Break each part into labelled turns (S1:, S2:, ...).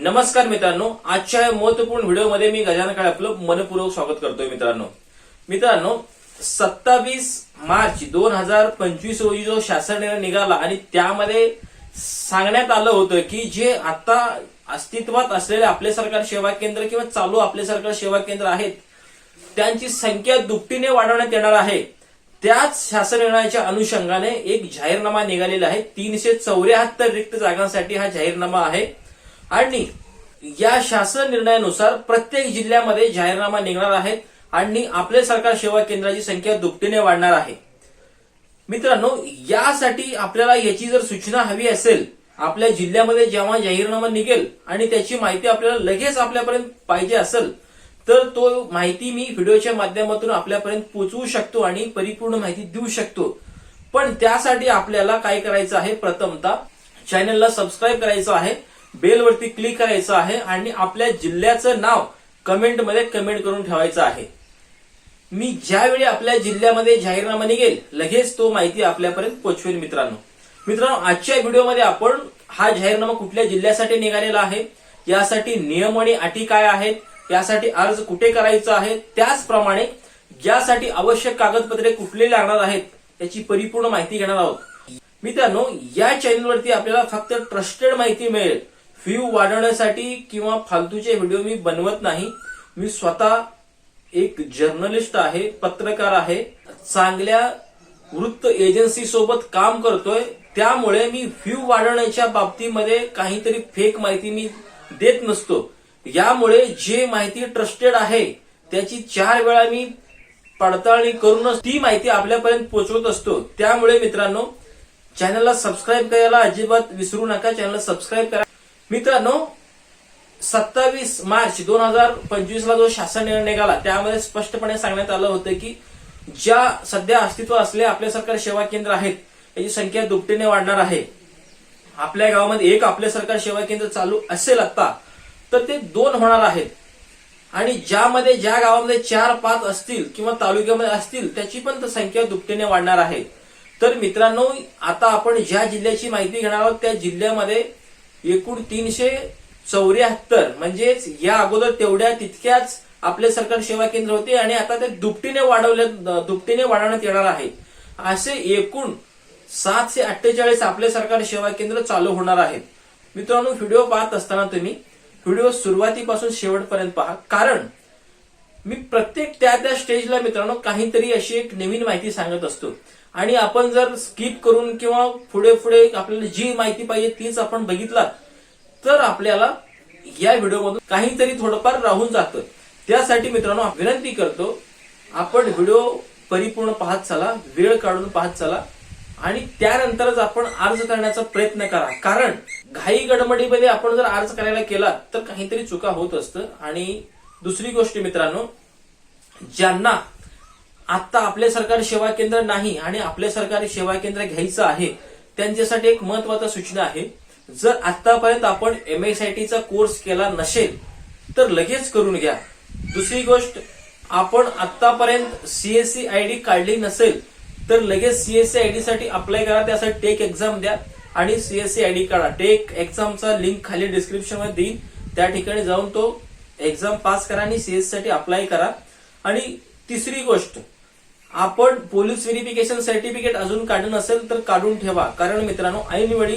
S1: नमस्कार मित्रांनो आजच्या या महत्त्वपूर्ण व्हिडिओमध्ये मी गजानन काळे आपलं मनपूर्वक स्वागत करतोय मित्रांनो. मित्रांनो सत्तावीस मार्च दोन हजार पंचवीस रोजी जो शासन निर्णय निघाला आणि त्यामध्ये सांगण्यात आलं होतं की जे आता अस्तित्वात असलेले आपले सरकार सेवा केंद्र किंवा चालू आपले सरकार सेवा केंद्र आहेत त्यांची संख्या दुपटीने वाढवण्यात येणार आहे. त्याच शासन निर्णयाच्या अनुषंगाने एक जाहीरनामा निघालेला आहे. तीनशे चौऱ्याहत्तर रिक्त जागांसाठी हा जाहीरनामा आहे. आणि या शासन निर्णयानुसार प्रत्येक जिल्ह्यामध्ये जाहीरनामा निघणार आहेत आणि आपले सरकार सेवा केंद्राची संख्या दुपटीने वाढणार आहे. मित्रांनो यासाठी आपल्याला याची जर सूचना हवी असेल आपल्या जिल्ह्यामध्ये जेव्हा जाहीरनामा निघेल आणि त्याची माहिती आपल्याला लगेच आपल्यापर्यंत पाहिजे असेल तर तो माहिती मी व्हिडिओच्या माध्यमातून आपल्यापर्यंत पोहोचवू शकतो आणि परिपूर्ण माहिती देऊ शकतो. पण त्यासाठी आपल्याला काय करायचं आहे? प्रथमतः चॅनलला सबस्क्राईब करायचं आहे. बेलवरती क्लिक करायचं आहे आणि आपल्या जिल्ह्याचं नाव कमेंटमध्ये कमेंट करून ठेवायचं आहे. मी ज्यावेळी आपल्या जिल्ह्यामध्ये जाहीरनामा निघेल लगेच तो माहिती आपल्यापर्यंत पोहोचवेल मित्रांनो. मित्रांनो आजच्या व्हिडिओमध्ये आपण हा जाहीरनामा कुठल्या जिल्ह्यासाठी निघालेला आहे यासाठी नियम आणि अटी काय आहेत यासाठी अर्ज कुठे करायचा आहे त्याचप्रमाणे ज्यासाठी आवश्यक कागदपत्रे कुठले लागणार आहेत याची परिपूर्ण माहिती घेणार आहोत. मित्रांनो या चॅनलवरती आपल्याला फक्त ट्रस्टेड माहिती मिळेल. व्ह्यू वाढवण्यासाठी किंवा फालतूचे व्हिडिओ मी बनवत नाही. मी स्वतः एक जर्नलिस्ट आहे पत्रकार आहे. चांगल्या वृत्त एजन्सी सोबत काम करतोय. त्यामुळे मी व्ह्यू वाढवण्याच्या बाबतीमध्ये काहीतरी फेक माहिती मी देत नसतो. यामुळे जे माहिती ट्रस्टेड आहे त्याची चार वेळा मी पडताळणी करूनच ती माहिती आपल्यापर्यंत पोहोचवत असतो. त्यामुळे मित्रांनो चॅनलला सबस्क्राईब करायला अजिबात विसरू नका. चॅनलला सबस्क्राईब करा. मित्रांनो सत्तावीस मार्च दोन हजार पंचवीस ला जो शासन निर्णय निघाला त्यामध्ये स्पष्टपणे सांगण्यात आलं होतं की ज्या सध्या अस्तित्व असले आपले सरकार सेवा केंद्र आहेत याची संख्या दुपटीने वाढणार आहे. आपल्या गावामध्ये एक आपले सरकार सेवा केंद्र चालू असेल आता तर ते दोन होणार आहेत. आणि ज्यामध्ये ज्या गावामध्ये चार पाच असतील किंवा तालुक्यामध्ये असतील त्याची पण संख्या दुपटीने वाढणार आहे. तर मित्रांनो आता आपण ज्या जिल्ह्याची माहिती घेणार आहोत त्या जिल्ह्यामध्ये एकूण तीनशे चौऱ्याहत्तर. म्हणजेच या अगोदर तेवढ्या तितक्याच आपले सरकार सेवा केंद्र होते आणि आता ते दुपटीने वाढवले दुपटीने वाढवण्यात येणार आहे. असे एकूण सातशे अठ्ठेचाळीस आपले सरकार सेवा केंद्र चालू होणार आहेत. मित्रांनो व्हिडिओ पाहत असताना तुम्ही व्हिडिओ सुरुवातीपासून शेवटपर्यंत पहा. कारण मी प्रत्येक त्या त्या स्टेजला मित्रांनो काहीतरी अशी एक नवीन माहिती सांगत असतो. आणि आपण जर स्किप करून किंवा पुढे पुढे आपल्याला जी माहिती पाहिजे तीच आपण बघितला तर आपल्याला या व्हिडिओमधून काहीतरी थोडंफार राहून जातं. त्यासाठी मित्रांनो विनंती करतो आपण व्हिडिओ परिपूर्ण पाहत चला वेळ काढून पाहत चला आणि त्यानंतरच आपण अर्ज करण्याचा प्रयत्न करा. कारण घाई गडबडीमध्ये आपण जर अर्ज करायला केला तर काहीतरी चुका होत असतं. आणि दुसरी गोष्ट मित्रांनो ज्यांना आता आपले सरकारी सेवा केंद्र नाही आणि आपले सरकारी सेवा केंद्र घ्यायचं आहे त्यांच्यासाठी एक महत्त्वाचा सूचना आहे. जर आतापर्यंत आपण एम एस आय टीचा कोर्स केला नसेल तर लगेच करून घ्या. दुसरी गोष्ट आपण आतापर्यंत सीएससी आय डी काढली नसेल तर लगेच सीएससी आय डी साठी अप्लाय करा त्यासाठी टेक एक्झाम द्या आणि सीएससी आय डी काढा. टेक एक्झामचा लिंक खाली डिस्क्रिप्शनमध्ये देईन. त्या ठिकाणी जाऊन तो एक्झाम पास करा आणि सीएससी साठी अप्लाय करा. आणि तिसरी गोष्ट आपण पोलीस व्हेरिफिकेशन सर्टिफिकेट अजून काढून असेल तर काढून ठेवा. कारण मित्रांनो ऐनवेळी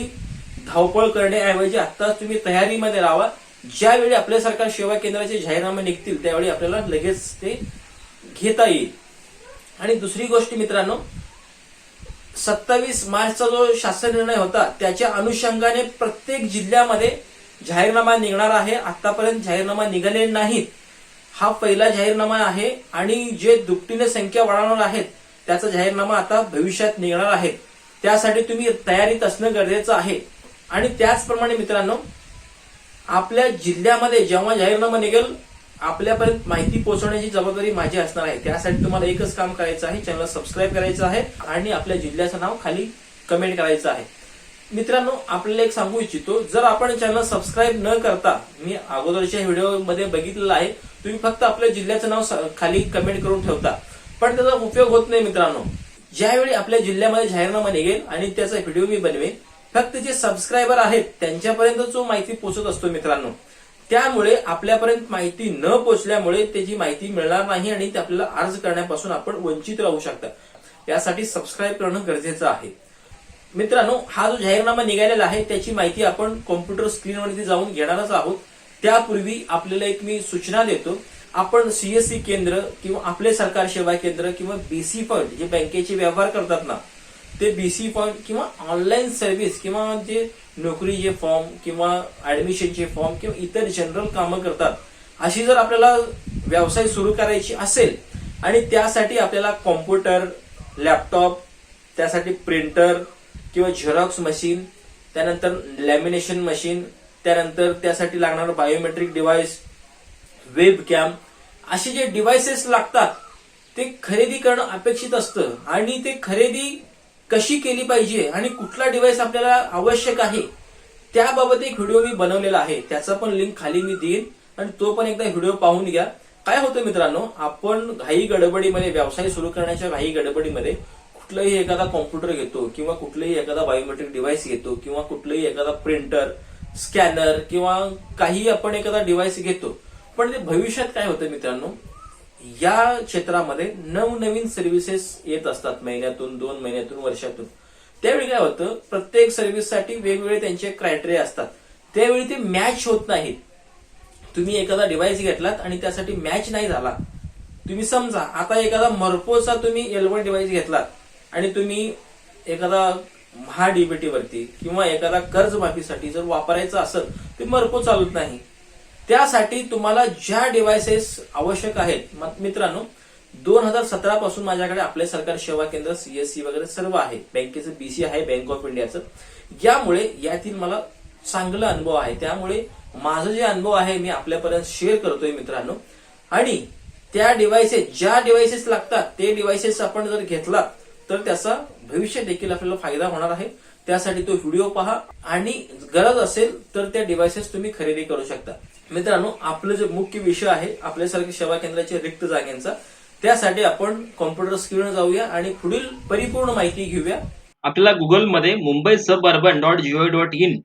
S1: धावपळ करण्याऐवजी आत्ताच तुम्ही तयारीमध्ये राहा ज्यावेळी आपल्या सरकार सेवा केंद्राचे जाहीरनामे निघतील त्यावेळी आपल्याला लगेच ते घेता येईल. आणि दुसरी गोष्ट मित्रांनो सत्तावीस मार्चचा जो शासन निर्णय होता त्याच्या अनुषंगाने प्रत्येक जिल्ह्यामध्ये जाहीरनामा निघणार आहे. आतापर्यंत जाहीरनामा निघाले नाहीत. हा पहिला जाहीरनामा आहे आणि जे दुपटीने संख्या वाढवणार आहेत त्याचा जाहीरनामा आता भविष्यात निघणार आहे. त्यासाठी तुम्ही तयारीत असणं गरजेचं आहे. आणि त्याचप्रमाणे मित्रांनो आपल्या जिल्ह्यामध्ये जेव्हा जाहीरनामा निघेल आपल्यापर्यंत माहिती पोहोचवण्याची जबाबदारी माझी असणार आहे. त्यासाठी तुम्हाला एकच काम करायचं आहे चॅनल सबस्क्राईब करायचं आहे आणि आपल्या जिल्ह्याचं नाव खाली कमेंट करायचं आहे. मित्रांनो आपल्याला एक सांगू इच्छितो जर आपण चॅनल सबस्क्राईब न करता मी अगोदरच्या व्हिडिओमध्ये बघितलेलं आहे तुम्ही फक्त आपल्या जिल्ह्याचं नाव खाली कमेंट करून ठेवता. पण त्याचा उपयोग होत नाही मित्रांनो. ज्यावेळी आपल्या जिल्ह्यामध्ये जाहीरनामा निघेल आणि त्याचा व्हिडिओ मी बनवेन फक्त जे सबस्क्रायबर आहेत त्यांच्यापर्यंत जो माहिती पोहोचत असतो मित्रांनो. त्यामुळे आपल्यापर्यंत माहिती न पोचल्यामुळे त्याची माहिती मिळणार नाही आणि ते आपल्याला अर्ज करण्यापासून आपण वंचित राहू शकता यासाठी सबस्क्राईब करणं गरजेचं आहे. मित्रांनो हा जो जाहीरनामा निघालेला आहे त्याची माहिती आपण कॉम्प्युटर स्क्रीनवरती जाऊन घेणारच आहोत. त्यापूर्वी आपल्याला एक मी सूचना देतो. आपण सीएससी केंद्र किंवा आपले सरकार सेवा केंद्र किंवा बीसी पॉईंट जे बँकेचे व्यवहार करतात ना ते बीसी पॉईंट किंवा ऑनलाईन सर्व्हिस किंवा जे नोकरीचे फॉर्म किंवा ऍडमिशनचे फॉर्म किंवा इतर जनरल कामं करतात अशी जर आपल्याला व्यवसाय सुरू करायची असेल आणि त्यासाठी आपल्याला कॉम्प्युटर लॅपटॉप त्यासाठी प्रिंटर किंवा झेरॉक्स मशीन त्यानंतर लॅमिनेशन मशीन त्यानंतर त्यासाठी लागणारं बायोमेट्रिक डिव्हाइस वेब कॅम असे जे डिव्हायसेस लागतात ते खरेदी करणं अपेक्षित असतं. आणि ते खरेदी कशी केली पाहिजे आणि कुठला डिव्हाइस आपल्याला आवश्यक आहे त्याबाबत एक व्हिडिओ मी बनवलेला आहे. त्याचा पण लिंक खाली मी देईन आणि तो पण एकदा व्हिडिओ पाहून घ्या. काय होतं मित्रांनो आपण घाई गडबडीमध्ये व्यवसाय सुरू करण्याच्या घाई गडबडीमध्ये कुठलाही एखादा कॉम्प्युटर घेतो किंवा कुठलंही एखादा बायोमेट्रिक डिव्हाइस घेतो किंवा कुठलंही एखादा प्रिंटर स्कॅनर किंवा काही आपण एखादा डिव्हाइस घेतो. पण ते भविष्यात काय होतं मित्रांनो? या क्षेत्रामध्ये नवनवीन सर्व्हिसेस येत असतात महिन्यातून दोन महिन्यातून वर्षातून. त्यावेळी काय होतं? प्रत्येक सर्व्हिससाठी वेगवेगळे त्यांचे क्रायटेरिया असतात. त्यावेळी ते मॅच होत नाहीत. तुम्ही एखादा डिव्हाइस घेतलात आणि त्यासाठी मॅच नाही झाला. तुम्ही समजा आता एखादा मर्पोचा तुम्ही एल डिव्हाइस घेतलात आणि तुम्ही एखादा महाडीबीटी वरती किंवा एखादा कर्जमाफीसाठी जर वापरायचं असेल ते मरको चालत नाही. त्यासाठी तुम्हाला ज्या डिव्हायसेस आवश्यक आहेत मित्रांनो दोन हजार सतरा पासून माझ्याकडे आपले सरकार सेवा केंद्र सीएससी वगैरे सर्व आहे. बँकेचं बीसी आहे बँक ऑफ इंडियाचं यामुळे यातील मला चांगला अनुभव आहे. त्यामुळे माझा जे अनुभव आहे मी आपल्यापर्यंत शेअर करतोय मित्रांनो. आणि त्या डिव्हायसेस ज्या डिव्हायसेस लागतात ते डिव्हायसेस आपण जर घेतला तर त्याचा भविष्य देखील आपल्याला फायदा होणार आहे. त्यासाठी तो व्हिडिओ पहा आणि गरज असेल तर त्या डिव्हायसेस तुम्ही खरेदी करू शकता. मित्रांनो आपलं जे मुख्य विषय आहे आपल्यासारख्या सेवा केंद्राच्या रिक्त जागेंचा त्यासाठी आपण कॉम्प्युटर स्क्रीनवर जाऊया आणि पुढील परिपूर्ण माहिती घेऊया. आपल्याला गुगलमध्ये Mumbai suburban dot G O dot in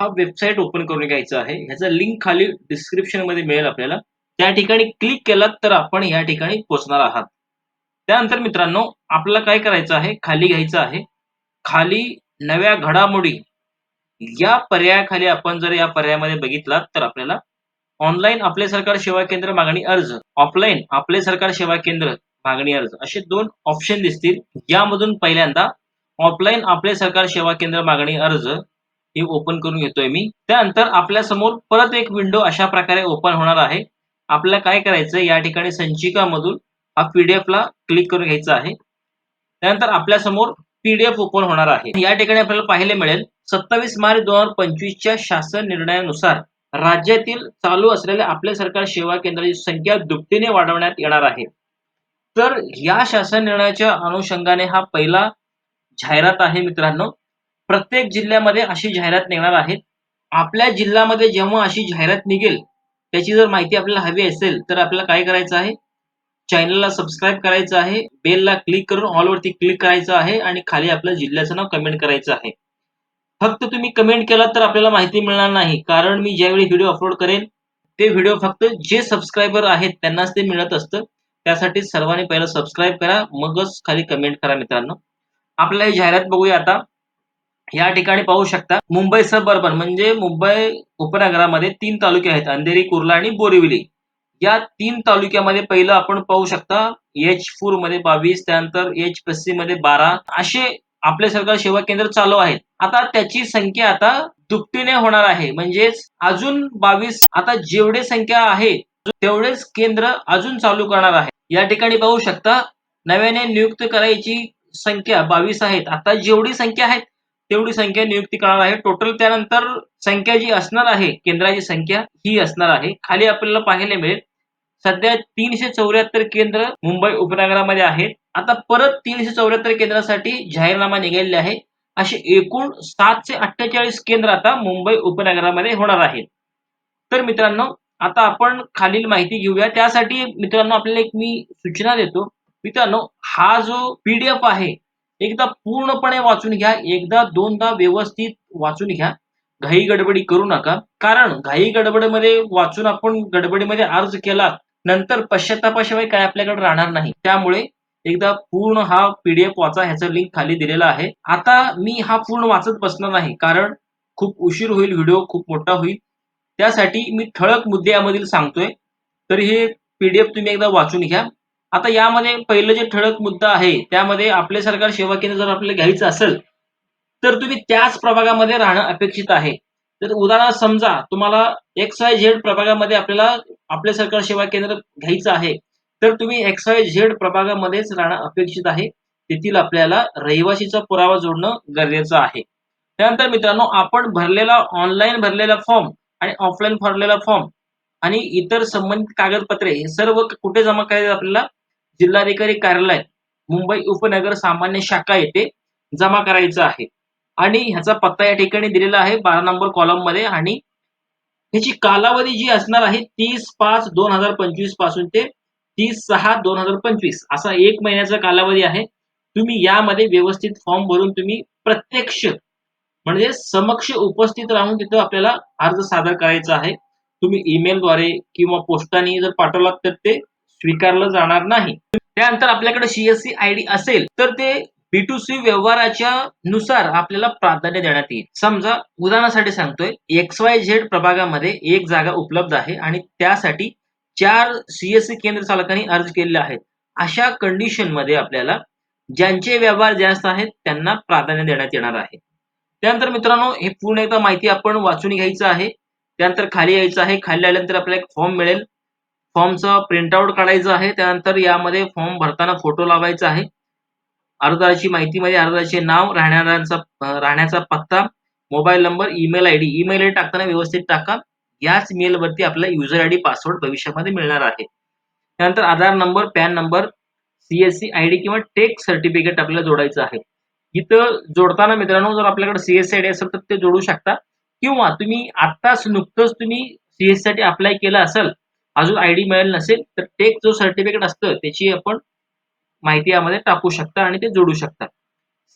S1: हा वेबसाईट ओपन करून घ्यायचा आहे. ह्याचा लिंक खाली डिस्क्रिप्शनमध्ये मिळेल आपल्याला. त्या ठिकाणी क्लिक केलात तर आपण या ठिकाणी पोहोचणार आहात. त्यानंतर मित्रांनो आपल्याला काय करायचं आहे? खाली घ्यायचं आहे. खाली नव्या घडामोडी या पर्यायाखाली आपण जर या पर्यायामध्ये बघितलात तर आपल्याला ऑनलाईन आपले सरकार सेवा केंद्र मागणी अर्ज ऑफलाईन आपले सरकार सेवा केंद्र मागणी अर्ज असे दोन ऑप्शन दिसतील. यामधून पहिल्यांदा ऑफलाईन आपले सरकार सेवा केंद्र मागणी अर्ज हे ओपन करून घेतोय मी. त्यानंतर आपल्यासमोर परत एक विंडो अशा प्रकारे ओपन होणार आहे. आपल्याला काय करायचं या ठिकाणी संचिकामधून हा पीडीएफ ला क्लिक करून घ्यायचा आहे. त्यानंतर आपल्यासमोर पीडीएफ ओपन होणार आहे. या ठिकाणी आपल्याला पाहायला मिळेल सत्तावीस मार्च दोन हजार पंचवीसच्या शासन निर्णयानुसार राज्यातील चालू असलेल्या आपल्या सरकार सेवा केंद्राची संख्या दुपटीने वाढवण्यात येणार आहे. तर या शासन निर्णयाच्या अनुषंगाने हा पहिला जाहिरात आहे मित्रांनो. प्रत्येक जिल्ह्यामध्ये अशी जाहिरात निघणार आहे. आपल्या जिल्ह्यामध्ये जेव्हा अशी जाहिरात निघेल त्याची जर माहिती आपल्याला हवी असेल तर आपल्याला काय करायचं आहे? चॅनलला सबस्क्राईब करायचं आहे बेलला क्लिक करून ऑल वरती क्लिक करायचं आहे आणि खाली आपल्या जिल्ह्याचं नाव कमेंट करायचं आहे. फक्त तुम्ही कमेंट केला तर आपल्याला माहिती मिळणार नाही कारण मी ज्यावेळी व्हिडिओ अपलोड करेन ते व्हिडिओ फक्त जे सबस्क्रायबर आहेत त्यांनाच ते मिळत असतं. त्यासाठी सर्वांनी पहिलं सबस्क्राईब करा मगच खाली कमेंट करा मित्रांनो. आपल्याला ही जाहिरात बघूया आता. या ठिकाणी पाहू शकता मुंबई सब अर्बन म्हणजे मुंबई उपनगरामध्ये तीन तालुके आहेत अंधेरी कुर्ला आणि बोरिवली. या तीन तालुक्यामध्ये पहिलं आपण पाहू शकता एच फोरमध्ये बावीस त्यानंतर एच पस्सी मध्ये बारा. असे आपले सरकार सेवा केंद्र चालू आहेत. आता त्याची संख्या आता दुपटीने होणार आहे. म्हणजेच अजून बावीस आता जेवढे संख्या आहे तेवढेच केंद्र अजून चालू करणार आहे. या ठिकाणी पाहू शकता नव्याने नियुक्त करायची संख्या बावीस आहेत. आता जेवढी संख्या आहेत तेवढी संख्या नियुक्ती करणार आहे. टोटल त्यानंतर संख्या जी असणार आहे केंद्राची संख्या ही असणार आहे. खाली आपल्याला पाहायला मिळेल सध्या तीनशे चौऱ्याहत्तर केंद्र मुंबई उपनगरामध्ये आहेत. आता परत तीनशे चौऱ्याहत्तर केंद्रासाठी जाहीरनामा निघालेले आहे. असे एकूण सातशे अठ्ठेचाळीस केंद्र आता मुंबई उपनगरामध्ये होणार आहेत. तर मित्रांनो आता आपण खालील माहिती घेऊया. त्यासाठी मित्रांनो आपल्याला एक मी सूचना देतो. मित्रांनो हा जो पीडीएफ आहे एकदा पूर्णपणे वाचून घ्या. एकदा दोनदा व्यवस्थित वाचून घ्या. घाई गडबडी करू नका. कारण घाई गडबडीमध्ये वाचून आपण गडबडीमध्ये अर्ज केला नंतर पश्चातापाशिवाय काय आपल्याकडे राहणार नाही. त्यामुळे एकदा पूर्ण हा पीडीएफ वाचा ह्याचा लिंक खाली दिलेला आहे. आता मी हा पूर्ण वाचत बसणार नाही कारण खूप उशीर होईल व्हिडिओ खूप मोठा होईल. त्यासाठी मी ठळक मुद्दे यामधील सांगतोय. तर हे पीडीएफ तुम्ही एकदा वाचून घ्या. आता यामध्ये पहिलं जे ठळक मुद्दा आहे त्यामध्ये आपले सरकार सेवा केंद्र जर आपल्याला घ्यायचं असेल तर तुम्ही त्याच प्रभागामध्ये राहणं अपेक्षित आहे. तर उदाहरणार्थ समजा तुम्हाला एक्स वाय झेड प्रभागामध्ये आपल्याला आपले सरकार सेवा केंद्र घ्यायचं आहे तर तुम्ही एक्स वाय झेड प्रभागामध्येच राहणं अपेक्षित आहे. तेथील आपल्याला रहिवासीचा पुरावा जोडणं गरजेचं आहे. त्यानंतर मित्रांनो आपण भरलेला ऑनलाईन भरलेला फॉर्म आणि ऑफलाईन भरलेला फॉर्म आणि इतर संबंधित कागदपत्रे हे सर्व कुठे जमा करायचे आपल्याला जिल्हाधिकारी कार्यालय मुंबई उपनगर सामान्य शाखा येथे जमा करायचं आहे. आणि ह्याचा पत्ता या ठिकाणी दिलेला आहे बारा नंबर कॉलममध्ये. आणि ह्याची कालावधी जी असणार आहे तीस पाच दोन हजार पंचवीसपासून ते तीस सहा दोन हजार पंचवीस. असा एक महिन्याचा कालावधी आहे. तुम्ही यामध्ये व्यवस्थित फॉर्म भरून तुम्ही प्रत्यक्ष म्हणजे समक्ष उपस्थित राहून तिथं आपल्याला अर्ज सादर करायचा आहे. तुम्ही ईमेलद्वारे किंवा पोस्टाने जर पाठवलात तर ते स्वीकारलं जाणार नाही. त्यानंतर आपल्याकडे सीएससी आय डी असेल तर ते बी टू सी व्यवहाराच्या नुसार आपल्याला प्राधान्य देण्यात येईल. समजा उदाहरणासाठी सांगतोय एक्स वाय झेड प्रभागामध्ये एक जागा उपलब्ध आहे आणि त्यासाठी चार सीएससी केंद्र चालकांनी अर्ज केलेले आहेत. अशा कंडिशनमध्ये आपल्याला ज्यांचे व्यवहार जास्त आहेत त्यांना प्राधान्य देण्यात येणार आहे. त्यानंतर मित्रांनो हे पूर्ण एकदा माहिती आपण वाचून घ्यायचं आहे. त्यानंतर खाली यायचं आहे. खाली आल्यानंतर आपल्याला एक फॉर्म मिळेल. फॉर्मचं प्रिंटआउट काढायचं आहे. त्यानंतर यामध्ये फॉर्म भरताना फोटो लावायचा आहे. अर्जाची माहितीमध्ये अर्जाचे नाव राहणाऱ्यांचा राहण्याचा पत्ता mobile number email I D. Email टाकताना व्यवस्थित टाका. याच मेलवरती आपला युजर आय डी पासवर्ड भविष्यामध्ये मिळणार आहे. त्यानंतर Aadhaar number PAN number CSC I D किंवा टेक सर्टिफिकेट आपल्याला जोडायचं आहे. इथं जोडताना मित्रांनो जर आपल्याकडे सीएससी आय डी असेल तर ते जोडू शकता. किंवा तुम्ही आत्ताच नुकतंच तुम्ही सीएससी साठी अप्लाय केलं असेल अजून आय डी मिळेल नसेल तर टेक जो सर्टिफिकेट असतं त्याची आपण माहिती यामध्ये टाकू शकता आणि ते जोडू शकता.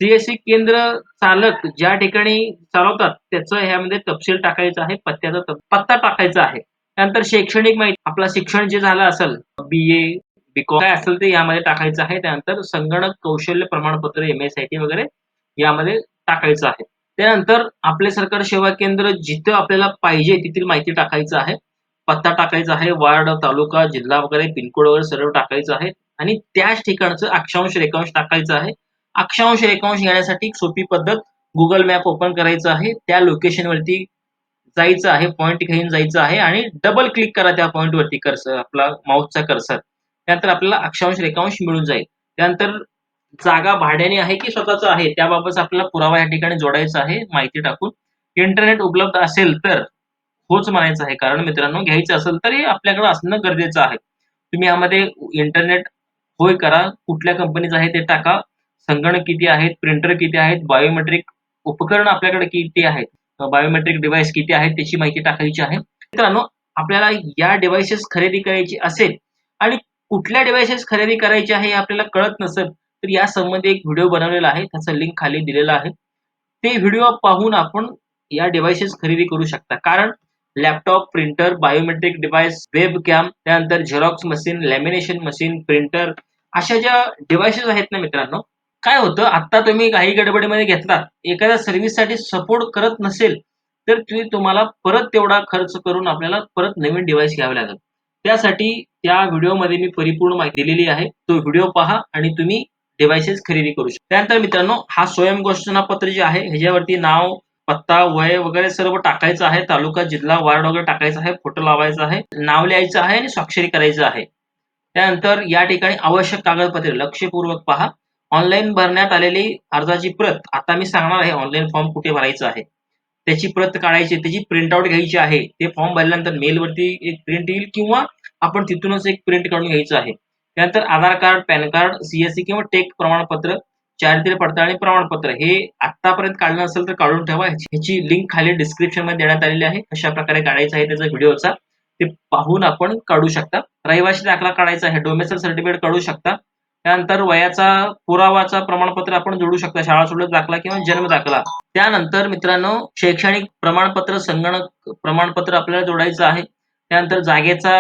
S1: सीएससी केंद्र चालक ज्या ठिकाणी चालवतात त्याचं ह्यामध्ये तपशील टाकायचा आहे पत्त्याचा पत्ता टाकायचा आहे. त्यानंतर शैक्षणिक माहिती आपलं शिक्षण जे झालं असेल बी ए बीकॉम काय असेल ते यामध्ये टाकायचं आहे. त्यानंतर संगणक कौशल्य प्रमाणपत्र एम एस आय टी वगैरे यामध्ये टाकायचं आहे. त्यानंतर आपले सरकार सेवा केंद्र जिथं आपल्याला पाहिजे तिथील माहिती टाकायचं आहे. पत्ता टाकायचा आहे वार्ड तालुका जिल्हा वगैरे पिनकोड वगैरे सर्व टाकायचं आहे. आणि त्याच ठिकाणचं अक्षांश रेखांश टाकायचं आहे. अक्षांश रेखांश घेण्यासाठी सोपी पद्धत गुगल मॅप ओपन करायचं आहे. त्या लोकेशन वरती जायचं आहे पॉईंट घेऊन जायचं आहे आणि डबल क्लिक करा त्या पॉईंट वरती कर्सर आपला माऊसचा कर्सर त्यानंतर आपल्याला अक्षांश रेखांश मिळून जाईल. त्यानंतर जागा भाड्याने आहे की स्वतःच आहे त्याबाबत आपल्याला पुरावा या ठिकाणी जोडायचा आहे माहिती टाकून. इंटरनेट उपलब्ध असेल तर होच म्हणायचं आहे. कारण मित्रांनो घ्यायचं असेल तरी आपल्याकडे असणं गरजेचं आहे. तुम्ही यामध्ये इंटरनेट होय करा. कुठल्या कंपनीचं आहे ते टाका. संगणक किती आहेत प्रिंटर किती आहेत बायोमेट्रिक उपकरण आपल्याकडे किती आहेत बायोमेट्रिक डिव्हाइस किती आहेत त्याची माहिती टाकायची आहे. मित्रांनो आपल्याला या डिव्हाइसेस खरेदी करायची असेल आणि कुठल्या डिव्हाइसेस खरेदी करायची आहे हे आपल्याला कळत नसेल तर या संबंधी एक व्हिडिओ बनवलेला आहे. त्याचा लिंक खाली दिलेला आहे. ते व्हिडिओ पाहून आपण या डिव्हाइसेस खरेदी करू शकता. कारण laptop printer biometric device web cam त्यानंतर xerox machine lamination machine printer अशा ज्या डिव्हायसेस आहेत ना मित्रांनो काय होतं आता तुम्ही काही गडबडीमध्ये घेतलात एखाद्या सर्व्हिससाठी सपोर्ट करत नसेल तर तुम्ही तुम्हाला परत तेवढा खर्च करून आपल्याला परत नवीन डिव्हाइस घ्यावे लागेल. त्यासाठी त्या व्हिडिओमध्ये मी परिपूर्ण माहिती दिलेली आहे तो व्हिडिओ पहा आणि तुम्ही डिव्हायसेस खरेदी करू शकता. त्यानंतर मित्रांनो हा स्वयं घोषणापत्र जे आहे ह्याच्यावरती नाव पत्ता वय वगैरे सर्व टाकायचं आहे. तालुका जिल्हा वार्ड वगैरे टाकायचा आहे. फोटो लावायचा आहे. नाव लिहायचं आहे आणि स्वाक्षरी करायचं आहे. त्यानंतर या ठिकाणी आवश्यक कागदपत्रे. लक्षपूर्वक पहा. ऑनलाईन भरण्यात आलेली अर्जाची प्रत. आता मी सांगणार आहे ऑनलाईन फॉर्म कुठे भरायचा आहे. त्याची प्रत काढायची त्याची प्रिंट आउट घ्यायची आहे. ते फॉर्म भरल्यानंतर मेलवरती एक प्रिंट येईल किंवा आपण तिथूनच एक प्रिंट काढून घ्यायचं आहे. त्यानंतर Aadhaar card PAN card CSC किंवा टेक प्रमाणपत्र चारित्र्य पडताळणी प्रमाणपत्र. हे आतापर्यंत काढलं असेल तर काढून ठेवा. ह्याची लिंक खाली डिस्क्रिप्शनमध्ये देण्यात आलेली आहे. कशा प्रकारे काढायचं आहे त्याचा व्हिडिओचा ते पाहून आपण काढू शकता. रहिवासी दाखला काढायचा आहे. डोमेसल सर्टिफिकेट काढू शकता. त्यानंतर वयाचा पुरावाचा प्रमाणपत्र आपण जोडू शकता. शाळा सोडत दाखला किंवा जन्म दाखला. त्यानंतर मित्रांनो शैक्षणिक प्रमाणपत्र संगणक प्रमाणपत्र आपल्याला जोडायचं आहे. त्यानंतर जागेचा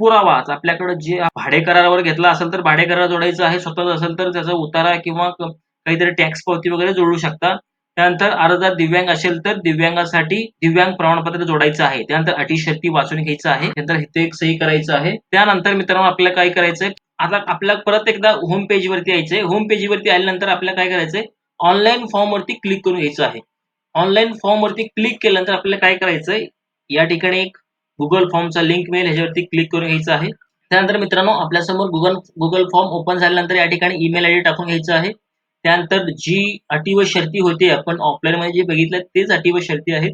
S1: पुरावा. आपल्याकडे जे भाडे करारावर घेतला असेल तर भाडे करार जोडायचं आहे स्वतःच असेल तर त्याचा उतारा किंवा काहीतरी टॅक्स पावती वगैरे जोडू शकता. त्यानंतर अर्जदार दिव्यांग असेल तर दिव्यांगासाठी दिव्यांग प्रमाणपत्र जोडायचं आहे. त्यानंतर अटी शर्ती वाचून घ्यायचं आहे. त्यानंतर इथे एक सही करायचं आहे. त्यानंतर मित्रांनो आपल्याला काय करायचंय? आता आपल्याला परत एकदा होम पेज वरती यायचंय. होम पेज वरती आल्यानंतर आपल्याला काय करायचंय? ऑनलाईन फॉर्म वरती क्लिक करून घ्यायचं आहे. ऑनलाईन फॉर्म वरती क्लिक केल्यानंतर आपल्याला काय करायचंय? या ठिकाणी एक गुगल फॉर्मचा लिंक मिळेल ह्याच्यावरती क्लिक करून घ्यायचं आहे. त्यानंतर मित्रांनो आपल्यासमोर गुगल गुगल फॉर्म ओपन झाल्यानंतर या ठिकाणी ईमेल आयडी टाकून घ्यायचं आहे. त्यानंतर जी अटी व शर्ती होते आपण ऑफलाईनमध्ये जे बघितलं तेच अटी व शर्ती आहेत.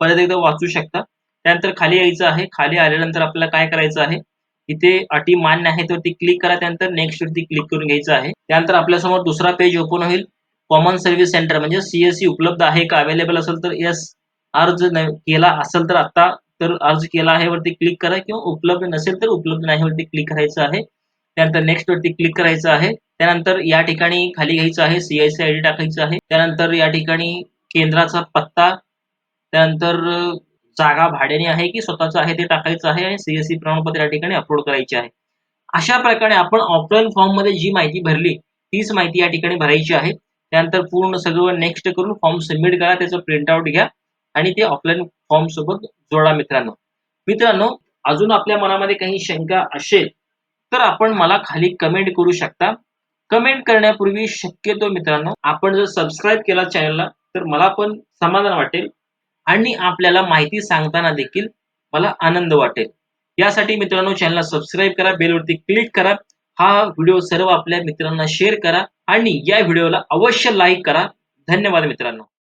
S1: परत एकदा वाचू शकता. त्यानंतर खाली यायचं आहे. खाली आल्यानंतर आपल्याला काय करायचं आहे? इथे अटी मान्य आहेत वरती क्लिक करा. त्यानंतर नेक्स्ट वरती क्लिक करून घ्यायचं आहे. त्यानंतर आपल्यासमोर दुसरा पेज ओपन होईल. कॉमन सर्व्हिस सेंटर म्हणजे सीएससी उपलब्ध आहे का? अवेलेबल असेल तर येस अर्ज केला असेल तर आता तर अर्ज केला आहे वरती क्लिक करा किंवा उपलब्ध नसेल तर उपलब्ध नाही वरती क्लिक करायचं आहे. त्यानंतर नेक्स्ट वरती क्लिक करायचं आहे. त्यानंतर या ठिकाणी खाली घ्यायचं आहे सीआयसी आयडी टाकायचं आहे. त्यानंतर या ठिकाणी केंद्राचा पत्ता त्यानंतर जागा भाड्याने आहे की स्वतःचं आहे ते टाकायचं आहे आणि सीएससी प्रमाणपत्र या ठिकाणी अपलोड करायचे आहे. अशा प्रकारे आपण ऑफलाईन फॉर्ममध्ये जी माहिती भरली तीच माहिती या ठिकाणी भरायची आहे. त्यानंतर पूर्ण सगळं नेक्स्ट करून फॉर्म सबमिट करा त्याचं प्रिंटआउट घ्या. आणि ते ऑफलाईन फॉर्म सोबत जोडा मित्रांनो. मित्रांनो अजून आपल्या मनामध्ये काही शंका असेल तर आपण मला खाली कमेंट करू शकता. कमेंट करण्यापूर्वी शक्यतो मित्रांनो आपण जर सबस्क्राईब केला चॅनलला तर मला पण समाधान वाटेल आणि आपल्याला माहिती सांगताना देखील मला आनंद वाटेल. यासाठी मित्रांनो चॅनलला सबस्क्राईब करा बेलवरती क्लिक करा हा व्हिडिओ सर्व आपल्या मित्रांना शेअर करा आणि या व्हिडिओला अवश्य लाईक करा. धन्यवाद मित्रांनो.